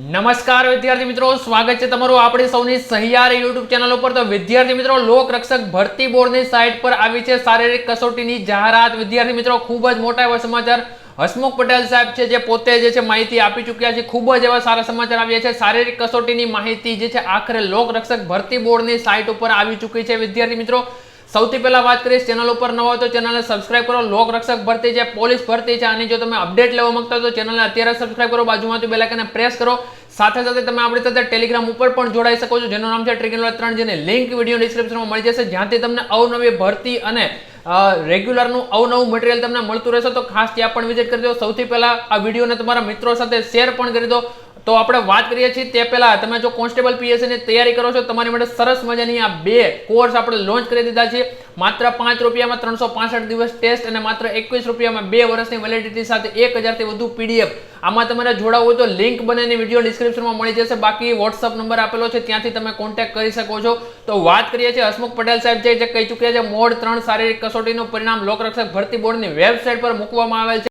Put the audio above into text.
નમસ્કાર વિદ્યાર્થી મિત્રો, સ્વાગત છે તમારું આપણી સૌની સહિયારી યુટ્યુબ ચેનલ ઉપર. તો વિદ્યાર્થી મિત્રો લોક રક્ષક ભરતી બોર્ડની સાઇટ પર આવી છે શારીરિક કસોટીની જાહેરાત. વિદ્યાર્થી મિત્રો, ખૂબ જ મોટા એવા સમાચાર. હસમુખ પટેલ સાહેબ છે, જે પોતે જે છે માહિતી આપી ચૂક્યા છે. ખૂબ જ એવા સારા સમાચાર આવ્યા છે. શારીરિક કસોટીની માહિતી જે છે, આખરે લોક રક્ષક ભરતી બોર્ડની સાઇટ ઉપર આવી ચૂકી છે વિદ્યાર્થી મિત્રો. સૌથી પહેલા વાત કરીશ ચેનલ ઉપર ન હોય તો ચેનલને સબસ્ક્રાઇબ કરો. લોક રક્ષક ભરતી છે, પોલીસ ભરતી છે આની જો તમે અપડેટ લેવા માંગતા હો તો ચેનલને અત્યારે સબસ્ક્રાઇબ કરો. બાજુમાંથી બેલ આઇકનને પ્રેસ કરો. સાથે સાથે તમે આપણી સાથે ટેલિગ્રામ ઉપર પણ જોડાઈ શકો છો, જેનું નામ છે ટ્રિગનલ ત્રણ જેને લિંક વીડિયો ડિસ્ક્રિપ્શનમાં મળી જશે. જ્યાંથી તમને અવનવી ભરતી અને રેગ્યુલરનું અવનવું મટીરિયલ તમને મળતું રહેશે. તો ખાસ ત્યાં પણ વિઝિટ કરી દો. સૌથી પહેલાં આ વિડીયોને તમારા મિત્રો સાથે શેર પણ કરી દો. તો આપણે વાત કરીએ છીએ તે પહેલા, તમે જો કોન્સ્ટેબલ પીએસસી ની તૈયારી કરો છો, તમારી માટે સરસ મજાની આ બે કોર્સ આપણે લોન્ચ કરી દીધા છે. માત્ર પાંચ રૂપિયામાં ત્રણસો પાસઠ દિવસ ટેસ્ટ અને માત્ર એકવીસ રૂપિયામાં બે વર્ષની વેલિડિટી સાથે એક હજારથી વધુ પીડીએફ. આમાં તમારે જોડાવવું હોય તો લિંક બનેની વીડિયો ડિસ્ક્રિપ્શનમાં મળી જશે. બાકી વોટ્સઅપ નંબર આપેલો છે, ત્યાંથી તમે કોન્ટેક્ટ કરી શકો છો. તો વાત કરીએ છીએ હસમુખ પટેલ સાહેબ જે કહી ચૂક્યા છે, મોડ ત્રણ શારીરિક કસોટીનું પરિણામ લોકરક્ષક ભરતી બોર્ડની વેબસાઇટ પર મૂકવામાં આવેલ છે.